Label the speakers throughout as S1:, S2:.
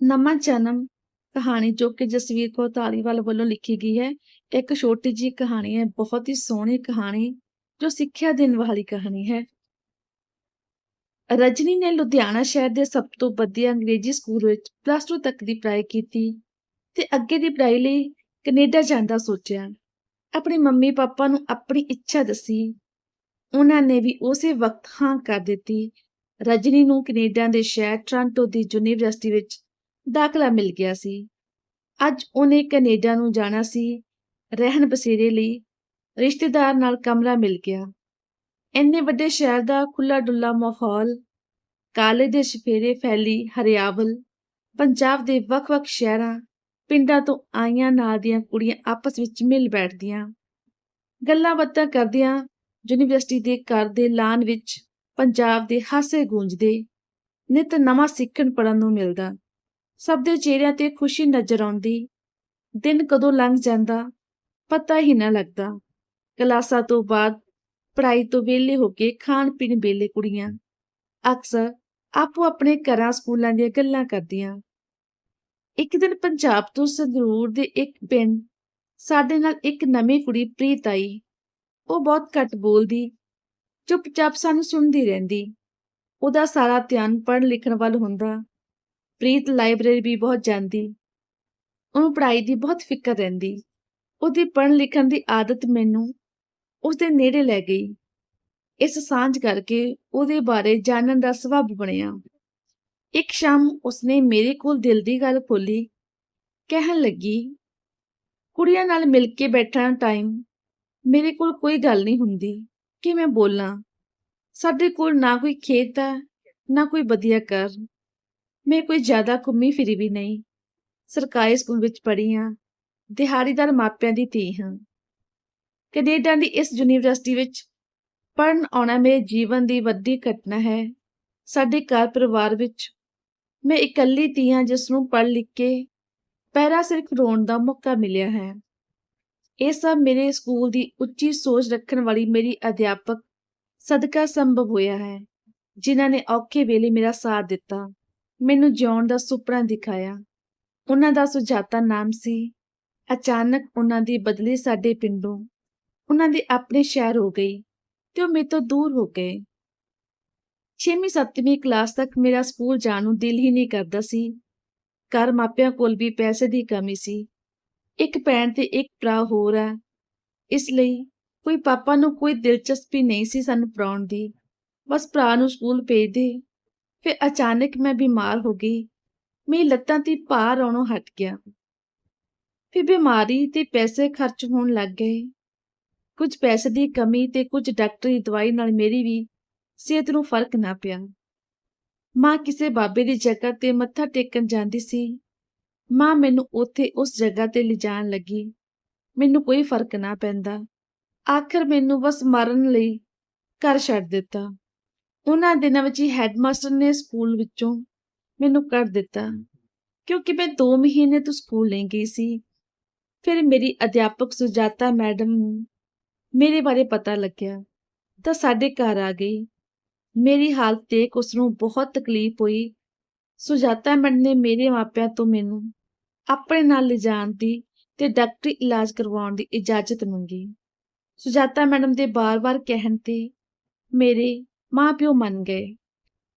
S1: ਨਵਾਂ ਜਨਮ ਕਹਾਣੀ ਜੋ ਕਿ ਜਸਵੀਰ ਕੌਰ ਧਾਲੀਵਾਲ ਵੱਲੋਂ ਲਿਖੀ ਗਈ ਹੈ। ਇੱਕ ਛੋਟੀ ਜਿਹੀ ਕਹਾਣੀ ਹੈ, ਬਹੁਤ ਹੀ ਸੋਹਣੀ ਕਹਾਣੀ, ਜੋ ਸਿੱਖਿਆ ਦੇਣ ਵਾਲੀ ਕਹਾਣੀ ਹੈ। ਰਜਨੀ ਨੇ ਲੁਧਿਆਣਾ ਸ਼ਹਿਰ ਦੇ ਸਭ ਤੋਂ ਵਧੀਆ ਅੰਗਰੇਜ਼ੀ ਸਕੂਲ ਵਿੱਚ ਪਲੱਸ 2 ਤੱਕ ਦੀ ਪੜ੍ਹਾਈ ਕੀਤੀ ਤੇ ਅੱਗੇ ਦੀ ਪੜ੍ਹਾਈ ਲਈ ਕੈਨੇਡਾ ਜਾਣ ਦਾ ਸੋਚਿਆ। ਆਪਣੇ ਮੰਮੀ ਪਾਪਾ ਨੂੰ ਆਪਣੀ ਇੱਛਾ ਦੱਸੀ। ਉਹਨਾਂ ਨੇ ਵੀ ਉਸੇ ਵਕਤ ਹਾਂ ਕਰ ਦਿੱਤੀ। ਰਜਨੀ ਨੂੰ ਕੈਨੇਡਾ ਦੇ ਸ਼ਹਿਰ ਟ੍ਰਾਂਟੋ ਦੀ ਯੂਨੀਵਰਸਿਟੀ ਵਿੱਚ ਦਾਖਲਾ ਮਿਲ ਗਿਆ ਸੀ। ਅੱਜ ਉਹਨੇ ਕੈਨੇਡਾ ਨੂੰ ਜਾਣਾ ਸੀ। ਰਹਿਣ ਬਸੇਰੇ ਲਈ ਰਿਸ਼ਤੇਦਾਰ ਨਾਲ ਕਮਰਾ ਮਿਲ ਗਿਆ। ਇੰਨੇ ਵੱਡੇ ਸ਼ਹਿਰ ਦਾ ਖੁੱਲਾ ਡੁੱਲਾ ਮਾਹੌਲ, ਕਾਲੇ ਦੇ ਸਫੇਰੇ ਫੈਲੀ ਹਰਿਆਵਲ, ਪੰਜਾਬ ਦੇ ਵੱਖ-ਵੱਖ ਸ਼ਹਿਰਾਂ, ਪਿੰਡਾਂ ਤੋਂ ਆਈਆਂ ਨਾਲ ਦੀਆਂ ਕੁੜੀਆਂ ਆਪਸ ਵਿੱਚ ਮਿਲ ਬੈਠਦੀਆਂ। ਗੱਲਾਂ ਬਾਤਾਂ ਕਰਦਿਆਂ ਯੂਨੀਵਰਸਿਟੀ ਦੇ ਘਰ ਦੇ ਲਾਨ ਵਿੱਚ ਪੰਜਾਬ ਦੇ ਹਾਸੇ ਗੂੰਜਦੇ, ਨਿਤ ਨਵਾਂ ਸਿੱਖਣ ਪੜਨ ਨੂੰ ਮਿਲਦਾ। ਸਭ ਦੇ ਚਿਹਰਿਆਂ ਤੇ ਖੁਸ਼ੀ ਨਜ਼ਰ ਆਉਂਦੀ। ਦਿਨ ਕਦੋਂ ਲੰਘ ਜਾਂਦਾ, ਪਤਾ ਹੀ ਨਾ ਲੱਗਦਾ। ਕਲਾਸਾਂ ਤੋਂ ਬਾਅਦ, ਪੜ੍ਹਾਈ ਤੋਂ ਵਿਹਲੇ ਹੋ ਕੇ ਖਾਣ ਪੀਣ ਵੇਲੇ ਕੁੜੀਆਂ ਅਕਸਰ ਆਪੋ ਆਪਣੇ ਘਰਾਂ ਸਕੂਲਾਂ ਦੀਆਂ ਗੱਲਾਂ ਕਰਦੀਆਂ। ਇੱਕ ਦਿਨ ਪੰਜਾਬ ਤੋਂ ਸੰਗਰੂਰ ਦੇ ਇੱਕ ਪਿੰਡ ਸਾਡੇ ਨਾਲ ਇੱਕ ਨਵੀਂ ਕੁੜੀ ਪ੍ਰੀਤ ਆਈ। ਉਹ ਬਹੁਤ ਘੱਟ ਬੋਲਦੀ, ਚੁੱਪਚਾਪ ਸਾਨੂੰ ਸੁਣਦੀ ਰਹਿੰਦੀ। ਉਹਦਾ ਸਾਰਾ ਧਿਆਨ ਪੜ੍ਹਨ ਲਿਖਣ ਵੱਲ ਹੁੰਦਾ। ਪ੍ਰੀਤ ਲਾਇਬ੍ਰੇਰੀ ਵੀ ਬਹੁਤ ਜਾਂਦੀ, ਉਹਨੂੰ ਪੜ੍ਹਾਈ ਦੀ ਬਹੁਤ ਫਿਕਰ ਰਹਿੰਦੀ। ਉਹਦੀ ਪੜ੍ਹਨ ਲਿਖਣ ਦੀ ਆਦਤ ਮੈਨੂੰ ਉਸਦੇ ਨੇੜੇ ਲੈ ਗਈ। ਇਸ ਸਾਂਝ ਕਰਕੇ ਉਹਦੇ ਬਾਰੇ ਜਾਣਨ ਦਾ ਸਬਬ ਬਣਿਆ। ਇੱਕ ਸ਼ਾਮ ਉਸਨੇ ਮੇਰੇ ਕੋਲ ਦਿਲ ਦੀ ਗੱਲ ਖੋਲੀ ਕਹਿਣ ਲੱਗੀ, ਕੁੜੀਆਂ ਨਾਲ ਮਿਲ ਕੇ ਬੈਠਣ ਟਾਈਮ ਮੇਰੇ ਕੋਲ ਕੋਈ ਗੱਲ ਨਹੀਂ ਹੁੰਦੀ ਕਿ ਮੈਂ ਬੋਲਾਂ? ਸਾਡੇ ਕੋਲ ਨਾ ਕੋਈ ਖੇਤ ਹੈ, ਨਾ ਕੋਈ ਵਧੀਆ ਕਰ ਮੈਂ ਕੋਈ ਜ਼ਿਆਦਾ ਘੁੰਮੀ ਫਿਰੀ ਵੀ ਨਹੀਂ। ਸਰਕਾਰੀ ਸਕੂਲ ਵਿੱਚ ਪੜ੍ਹੀ ਹਾਂ ਦਿਹਾੜੀਦਾਰ ਮਾਪਿਆਂ ਦੀ ਧੀ ਹਾਂ। ਕੈਨੇਡਾ ਦੀ ਇਸ ਯੂਨੀਵਰਸਿਟੀ ਵਿੱਚ ਪੜਨ ਆਉਣਾ ਮੇਰੇ ਜੀਵਨ ਦੀ ਵੱਡੀ ਘਟਨਾ ਹੈ। ਸਾਡੇ ਘਰ ਪਰਿਵਾਰ ਵਿੱਚ ਮੈਂ ਇਕੱਲੀ ਧੀ ਹਾਂ, ਜਿਸ ਨੂੰ ਪੜ੍ਹ ਲਿਖ ਕੇ ਪਹਿਰਾ ਸਿਰਫ ਰੋਣ ਦਾ ਮੌਕਾ ਮਿਲਿਆ ਹੈ। ਇਹ ਸਭ ਮੇਰੇ ਸਕੂਲ ਦੀ ਉੱਚੀ ਸੋਚ ਰੱਖਣ ਵਾਲੀ ਮੇਰੀ ਅਧਿਆਪਕ ਸਦਕਾ ਸੰਭਵ ਹੋਇਆ ਹੈ, ਜਿਨ੍ਹਾਂ ਨੇ ਔਖੇ ਵੇਲੇ ਮੇਰਾ ਸਾਥ ਦਿੱਤਾ। ਮੈਨੂੰ ਜਿਉਣ ਦਾ ਸੁਪਨਾ ਦਿਖਾਇਆ। ਉਹਨਾਂ ਦਾ ਸੁਜਾਤਾ ਨਾਮ ਸੀ। ਅਚਾਨਕ ਉਹਨਾਂ ਦੀ ਬਦਲੀ ਸਾਡੇ ਪਿੰਡੋਂ। ਉਹਨਾਂ ਦੇ ਆਪਣੇ ਸ਼ਹਿਰ ਹੋ ਗਈ ਤੇ ਉਹ ਮੇਰੇ ਤੋਂ ਦੂਰ ਹੋ ਗਏ। 6ਵੀਂ 7ਵੀਂ ਕਲਾਸ ਤੱਕ ਮੇਰਾ ਸਕੂਲ ਜਾਣ ਨੂੰ ਦਿਲ ਹੀ ਨਹੀਂ ਕਰਦਾ ਸੀ। ਘਰ ਮਾਪਿਆਂ ਕੋਲ ਵੀ ਪੈਸੇ ਦੀ ਕਮੀ ਸੀ। ਇੱਕ ਭੈਣ ਤੇ ਇੱਕ ਭਰਾ ਹੋਰ ਹੈ ਇਸ ਲਈ ਕੋਈ ਪਾਪਾ ਨੂੰ ਕੋਈ ਦਿਲਚਸਪੀ ਨਹੀਂ ਸੀ ਸਾਨੂੰ ਪੜਾਉਣ ਦੀ। ਬਸ ਭਰਾ ਨੂੰ ਸਕੂਲ ਭੇਜਦੇ ਫਿਰ ਅਚਾਨਕ ਮੈਂ ਬਿਮਾਰ ਹੋ ਗਈ। ਮੇਰੀ ਲੱਤਾਂ ਤੇ ਭਾਰ ਆਉਣੋਂ ਹਟ ਗਿਆ। ਫਿਰ ਬਿਮਾਰੀ ਤੇ ਪੈਸੇ ਖਰਚ ਹੋਣ ਲੱਗ ਗਏ। ਕੁਝ ਪੈਸੇ ਦੀ ਕਮੀ ਤੇ ਕੁਝ ਡਾਕਟਰੀ ਦਵਾਈ ਨਾਲ ਮੇਰੀ ਵੀ ਸਿਹਤ ਨੂੰ ਫ਼ਰਕ ਨਾ ਪਿਆ। ਮਾਂ ਕਿਸੇ ਬਾਬੇ ਦੀ ਜਗ੍ਹਾ ਤੇ ਮੱਥਾ ਟੇਕਣ ਜਾਂਦੀ ਸੀ। ਮਾਂ ਮੈਨੂੰ ਉੱਥੇ ਉਸ ਜਗ੍ਹਾ ਤੇ ਲਿਜਾਣ ਲੱਗੀ। ਮੈਨੂੰ ਕੋਈ ਫ਼ਰਕ ਨਾ ਪੈਂਦਾ। ਆਖਰ ਮੈਨੂੰ ਬਸ ਮਰਨ ਲਈ ਘਰ ਛੱਡ ਦਿੱਤਾ। ਉਹਨਾਂ ਦਿਨਾਂ ਵਿੱਚ ਹੀ ਹੈਡਮਾਸਟਰ ਨੇ ਸਕੂਲ ਵਿੱਚੋਂ ਮੈਨੂੰ ਕੱਢ ਦਿੱਤਾ। ਕਿਉਂਕਿ ਮੈਂ 2 ਮਹੀਨੇ ਤੋਂ ਸਕੂਲ ਨਹੀਂ ਗਈ ਸੀ। ਫਿਰ ਮੇਰੀ ਅਧਿਆਪਕ ਸੁਜਾਤਾ ਮੈਡਮ ਨੂੰ ਮੇਰੇ ਬਾਰੇ ਪਤਾ ਲੱਗਿਆ ਤਾਂ ਸਾਡੇ ਘਰ ਆ ਗਈ। ਮੇਰੀ ਹਾਲਤ ਦੇਖ ਉਸ ਨੂੰ ਬਹੁਤ ਤਕਲੀਫ ਹੋਈ। ਸੁਜਾਤਾ ਮੈਡਮ ਨੇ ਮੇਰੇ ਮਾਪਿਆਂ ਤੋਂ ਮੈਨੂੰ ਆਪਣੇ ਨਾਲ ਲਿਜਾਣ ਦੀ ਤੇ ਡਾਕਟਰੀ ਇਲਾਜ ਕਰਵਾਉਣ ਦੀ ਇਜਾਜ਼ਤ ਮੰਗੀ। ਸੁਜਾਤਾ ਮੈਡਮ ਦੇ ਬਾਰ-ਬਾਰ ਕਹਿਣ ਤੇ ਮੇਰੇ ਮਾਪਿਓ ਮੰਨ ਗਏ।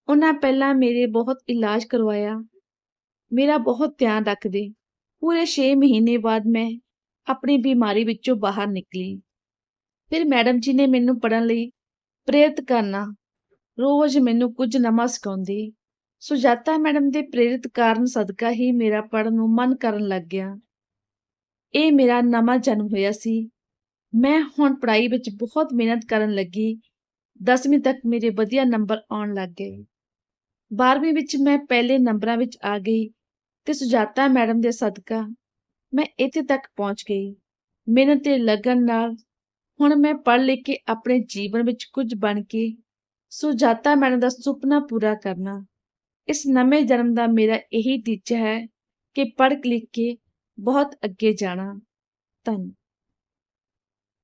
S1: ਉਹਨਾਂ ਪਹਿਲਾਂ ਮੇਰੇ ਬਹੁਤ ਇਲਾਜ ਕਰਵਾਇਆ। ਮੇਰਾ ਬਹੁਤ ਧਿਆਨ ਰੱਖਦੇ। ਪੂਰੇ 6 ਮਹੀਨੇ ਬਾਅਦ ਮੈਂ ਆਪਣੀ ਬਿਮਾਰੀ ਵਿੱਚੋਂ ਬਾਹਰ ਨਿਕਲੀ। ਫਿਰ ਮੈਡਮ ਜੀ ਨੇ ਮੈਨੂੰ ਪੜਨ ਲਈ ਪ੍ਰੇਰਿਤ ਕਰਨਾ। ਰੋਜ਼ ਮੈਨੂੰ ਕੁਝ ਨਵਾਂ ਸਿਖਾਉਂਦੀ। ਸੁਜਾਤਾ ਮੈਡਮ ਦੇ ਪ੍ਰੇਰਿਤ ਕਾਰਨ ਸਦਕਾ ਹੀ ਮੇਰਾ ਪੜਨ ਨੂੰ ਮਨ ਕਰਨ ਲੱਗ ਗਿਆ। ਇਹ ਮੇਰਾ ਨਵਾਂ ਜਨਮ ਹੋਇਆ ਸੀ। ਮੈਂ ਹੁਣ ਪੜ੍ਹਾਈ ਵਿੱਚ ਬਹੁਤ ਮਿਹਨਤ ਕਰਨ ਲੱਗੀ। 10ਵੀਂ ਤੱਕ ਮੇਰੇ ਵਧੀਆ ਨੰਬਰ ਆਉਣ ਲੱਗ ਗਏ। 12ਵੀਂ ਵਿੱਚ ਮੈਂ ਪਹਿਲੇ ਨੰਬਰਾਂ ਵਿੱਚ ਆ ਗਈ ਤੇ ਸੁਜਾਤਾ ਮੈਡਮ ਦੇ ਸਦਕਾ ਮੈਂ ਇੱਥੇ ਤੱਕ ਪਹੁੰਚ ਗਈ। ਮਿਹਨਤ ਤੇ ਲਗਨ ਨਾਲ ਹੁਣ ਮੈਂ ਪੜ੍ਹ ਲਿਖ ਕੇ ਆਪਣੇ ਜੀਵਨ ਵਿੱਚ ਕੁਝ ਬਣ ਕੇ ਸੁਜਾਤਾ ਮੈਡਮ ਦਾ ਸੁਪਨਾ ਪੂਰਾ ਕਰਨਾ। ਇਸ ਨਵੇਂ ਜਨਮ ਦਾ ਮੇਰਾ ਇਹੀ ਟੀਚਾ ਹੈ ਕਿ ਪੜ੍ਹ ਲਿਖ ਕੇ ਬਹੁਤ ਅੱਗੇ ਜਾਣਾ। ਧੰਨ